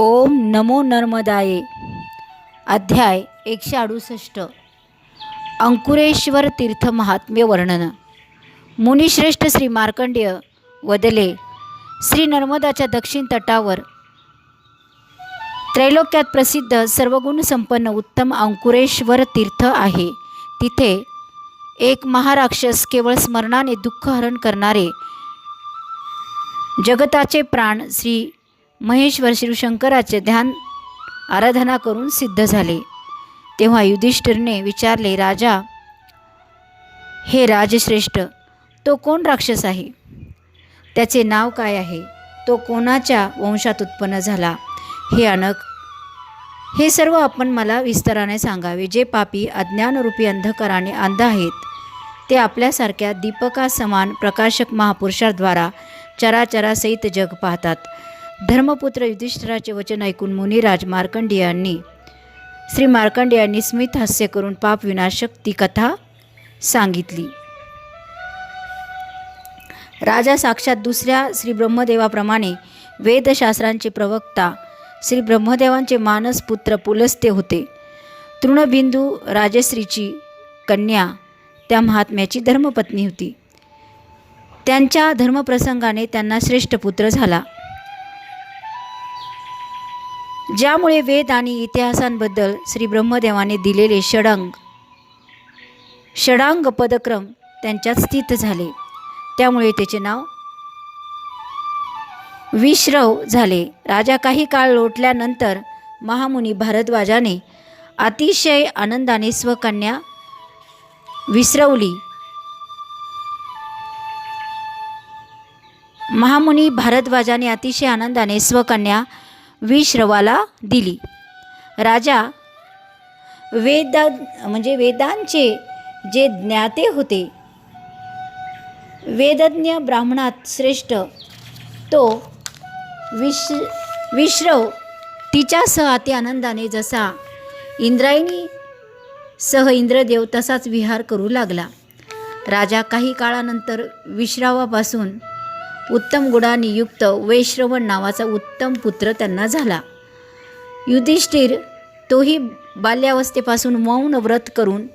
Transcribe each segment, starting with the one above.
ओम नमो नर्मदाये. अध्याय एकशे अडुसष्ट. अंकुरेश्वर तीर्थ महात्म्य वर्णन. मुनिश्रेष्ठ श्री मार्कंडेय वदले श्री नर्मदाच्या दक्षिण तटावर त्रैलोक्यात प्रसिद्ध सर्वगुण संपन्न उत्तम अंकुरेश्वर तीर्थ आहे. तिथे एक महाराक्षस केवळ स्मरणाने दुःखहरण करणारे जगताचे प्राण श्री महेश्वर शिवशंकराचे ध्यान आराधना करून सिद्ध झाले. तेव्हा युधिष्ठिरने विचारले राजा हे राजश्रेष्ठ तो कोण राक्षस आहे? त्याचे नाव काय आहे? तो कोणाच्या वंशात उत्पन्न झाला? हे अनक हे सर्व आपण मला विस्ताराने सांगावे. जे पापी अज्ञानरूपी अंधकाराने अंध आहेत ते आपल्यासारख्या दीपकासमान प्रकाशक महापुरुषाद्वारा चराचरासहित जग पाहतात. धर्मपुत्र युधिष्ठिराचे वचन ऐकून मुनिराज मार्कंडेयांनी श्री मार्कंडेयांनी स्मित हास्य करून पाप विनाशक ती कथा सांगितली. राजा साक्षात दुसऱ्या श्री ब्रह्मदेवाप्रमाणे वेदशास्त्रांचे प्रवक्ता श्री ब्रह्मदेवांचे मानस पुत्र पुलस्ते होते. तृणबिंदू राजश्रीची कन्या त्या महात्म्याची धर्मपत्नी होती. त्यांच्या धर्मप्रसंगाने त्यांना श्रेष्ठ पुत्र झाला. ज्यामुळे वेद आणि इतिहासांबद्दल श्री ब्रह्मदेवाने दिलेले षडांग षडांग पदक्रम त्यांच्यात स्थित झाले. त्यामुळे त्याचे नाव विश्रव झाले. राजा काही काळ लोटल्यानंतर महामुनी भारद्वाजाने अतिशय आनंदाने स्वकन्या विसरवली महामुनी भारद्वाजाने अतिशय आनंदाने स्वकन्या विश्रवाला दिली. राजा वेद म्हणजे वेदांचे जे ज्ञाते होते वेदज्ञ ब्राह्मणात श्रेष्ठ तो विश विश्रव तिच्यासह अति आनंदाने जसा इंद्रायणी सह इंद्रदेव तसाच विहार करू लागला. राजा काही काळानंतर विश्रावापासून उत्तम गुणानियुक्त वैश्रवण नावाचा उत्तम पुत्र त्यांना झाला. युधिष्ठिर तोही बाल्यावस्थेपासून मौन व्रत करून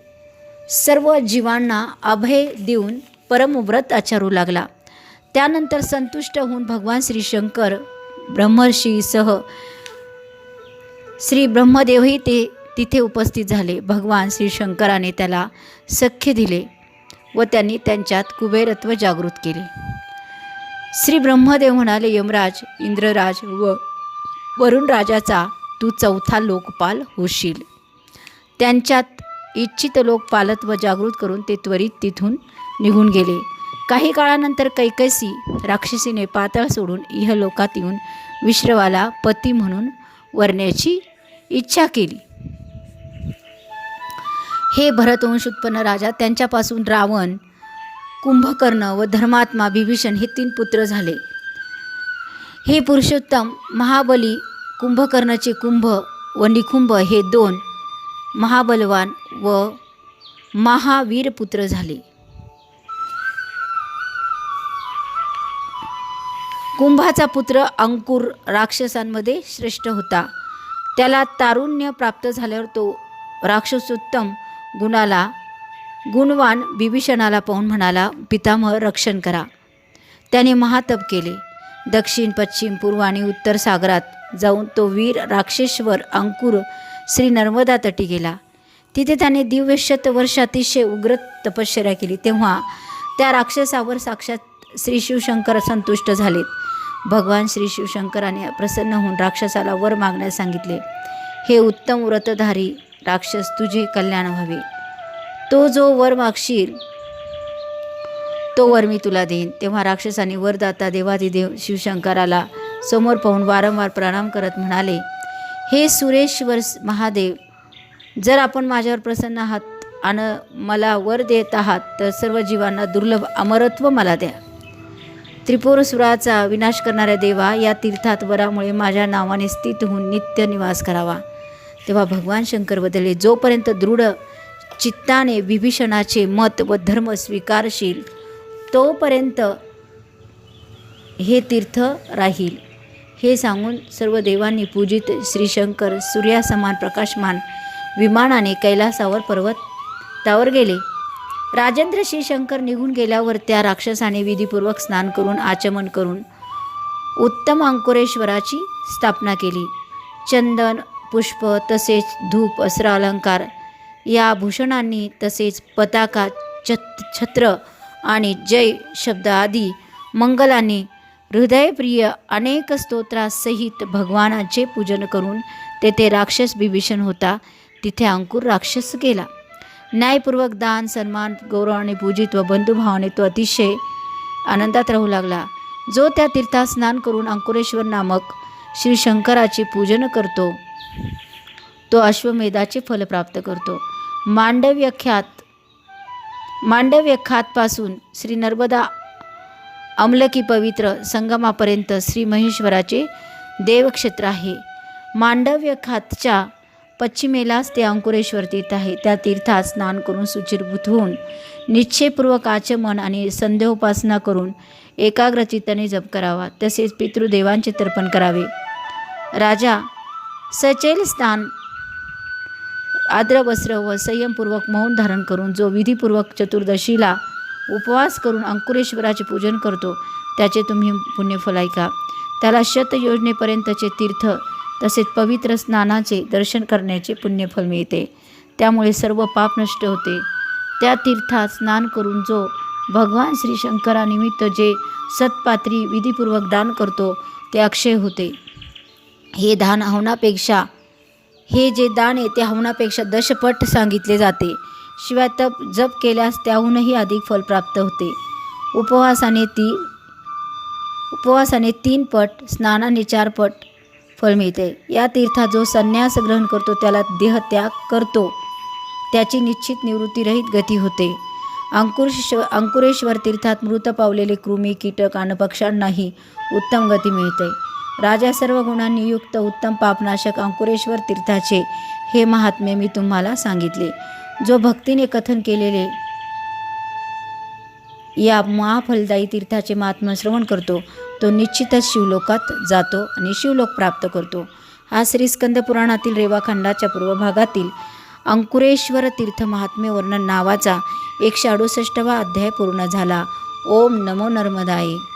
सर्व जीवांना अभय देऊन परमव्रत आचारू लागला. त्यानंतर संतुष्ट होऊन भगवान श्री शंकर ब्रह्मर्षीसह श्री ब्रह्मदेवही ते तिथे उपस्थित झाले. भगवान श्री शंकराने त्याला सख्य दिले व त्यांनी त्यांच्यात कुबेरत्व जागृत केले. श्री ब्रह्मदेव म्हणाले यमराज इंद्रराज व वरुण राजाचा तू चौथा लोकपाल होशील. त्यांच्यात इच्छित लोकपालत्व जागृत करून ते त्वरित तिथून निघून गेले. काही काळानंतर कैकसी राक्षसीने पातळ सोडून इहलोकात येऊन विश्रवाला पती म्हणून वरण्याची इच्छा केली. हे भरतवंश उत्पन्न राजा त्यांच्यापासून रावण कुंभकर्ण व धर्मात्मा विभीषण हे तीन पुत्र झाले. हे पुरुषोत्तम महाबली कुंभकर्णाचे कुंभ व निकुंभ हे दोन महाबलवान व महावीर पुत्र झाले. कुंभाचा पुत्र अंकुर राक्षसांमध्ये श्रेष्ठ होता. त्याला तारुण्य प्राप्त झाल्यावर तो राक्षसोत्तम गुणाला गुणवान बिभीषणाला पाहून म्हणाला पितामह रक्षण करा. त्याने महातप केले. दक्षिण पश्चिम पूर्व आणि उत्तर सागरात जाऊन तो वीर राक्षेश्वर अंकुर श्री नर्मदा तटी गेला. तिथे त्याने दिव्य शतवर्ष अतिशय उग्र तपश्चर्या केली. तेव्हा त्या राक्षसावर साक्षात श्री शिवशंकर संतुष्ट झालेत. भगवान श्री शिवशंकराने प्रसन्न होऊन राक्षसाला वर मागण्यास सांगितले हे उत्तम व्रतधारी राक्षस तुझे कल्याण व्हावे. तो जो वर मागशील तो वर मी तुला देईन. तेव्हा राक्षसाने वरदाता देवाधिदेव शिवशंकराला समोर पाहून वारंवार प्रणाम करत म्हणाले हे सुरेश्वर महादेव जर आपण माझ्यावर प्रसन्न आहात आणि मला वर देत आहात तर सर्व जीवांना दुर्लभ अमरत्व मला द्या. त्रिपुरसुराचा विनाश करणाऱ्या देवा या तीर्थात वरामुळे माझ्या नावाने स्थित होऊन नित्य निवास करावा. तेव्हा भगवान शंकर बदलले. जोपर्यंत दृढ चित्ताने विभीषणाचे मत व धर्म स्वीकारशील तोपर्यंत हे तीर्थ राहील. हे सांगून सर्व देवांनी पूजित श्रीशंकर सूर्यासमान प्रकाशमान विमानाने कैलासावर पर्वतावर गेले. राजेंद्र श्रीशंकर निघून गेल्यावर त्या राक्षसाने विधीपूर्वक स्नान करून आचमन करून उत्तम अंकुरेश्वराची स्थापना केली. चंदन पुष्प तसेच धूप अस्त्र अलंकार या भूषणांनी तसेच पताका छत छत्र आणि जय शब्द आदी मंगलाने हृदयप्रिय अनेक स्तोत्रासहित भगवानाचे पूजन करून तेथे राक्षस बिभीषण होता. तिथे अंकुर राक्षस गेला. न्यायपूर्वक दान सन्मान गौरवाने पूजित व बंधुभावाने तो अतिशय आनंदात राहू लागला. जो त्या तीर्थात स्नान करून अंकुरेश्वर नामक श्री शंकराचे पूजन करतो तो अश्वमेधाचे फल प्राप्त करतो. मांडव्य ख्यात. मांडव्य खातपासून श्री नर्मदा अमलकी पवित्र संगमापर्यंत श्री महेश्वराचे देवक्षेत्र आहे. मांडव्य खातच्या पश्चिमेलाच ते अंकुरेश्वर तीर्थ आहे. त्या तीर्थात स्नान करून सुचिरभूत होऊन निश्चयपूर्वक आचमन आणि संध्योपासना करून एकाग्रचित्ताने जप करावा. तसेच पितृदेवांचे तर्पण करावे. राजा सचेल स्नान आद्र वस्त्र व संयमपूर्वक मौन धारण करून जो विधीपूर्वक चतुर्दशीला उपवास करून अंकुरेश्वराचे पूजन करतो त्याचे तुम्ही पुण्यफल ऐका. त्याला शत योजनेपर्यंतचे तीर्थ तसेच पवित्र स्नानाचे दर्शन करण्याचे पुण्यफल मिळते. त्यामुळे सर्व पाप नष्ट होते. त्या तीर्थात स्नान करून जो भगवान श्री शंकरानिमित्त जे सत्पात्री विधीपूर्वक दान करतो ते अक्षय होते. हे दान हवनापेक्षा हे जे दान येते हवनापेक्षा दशपट सांगितले जाते. शिवाय तप जप केल्यास त्याहूनही अधिक फल प्राप्त होते. उपवासाने ती उपवासाने तीन पट स्नानाने चार पट फळ मिळते. या तीर्थात जो संन्यास ग्रहण करतो त्याला देहत्याग करतो. त्याची निश्चित निवृत्तीरहित गती होते. अंकुरेश्व अंकुरेश्वर तीर्थात मृत पावलेले कृमी कीटक आणि पक्ष्यांनाही उत्तम गती मिळते. राजा सर्व गुणांनी युक्त उत्तम पापनाशक अंकुरेश्वर तीर्थाचे हे महात्म्य मी तुम्हाला सांगितले. जो भक्तीने कथन केलेले या महाफलदायी तीर्थाचे महात्म्य श्रवण करतो तो निश्चितच शिवलोकात जातो आणि शिवलोक प्राप्त करतो. हा श्री स्कंद पुराणातील रेवाखंडाच्या पूर्व भागातील अंकुरेश्वर तीर्थ महात्म्य वर्णन नावाचा एकशे अडुसष्टवा अध्याय पूर्ण झाला. ओम नमो नर्मदाये.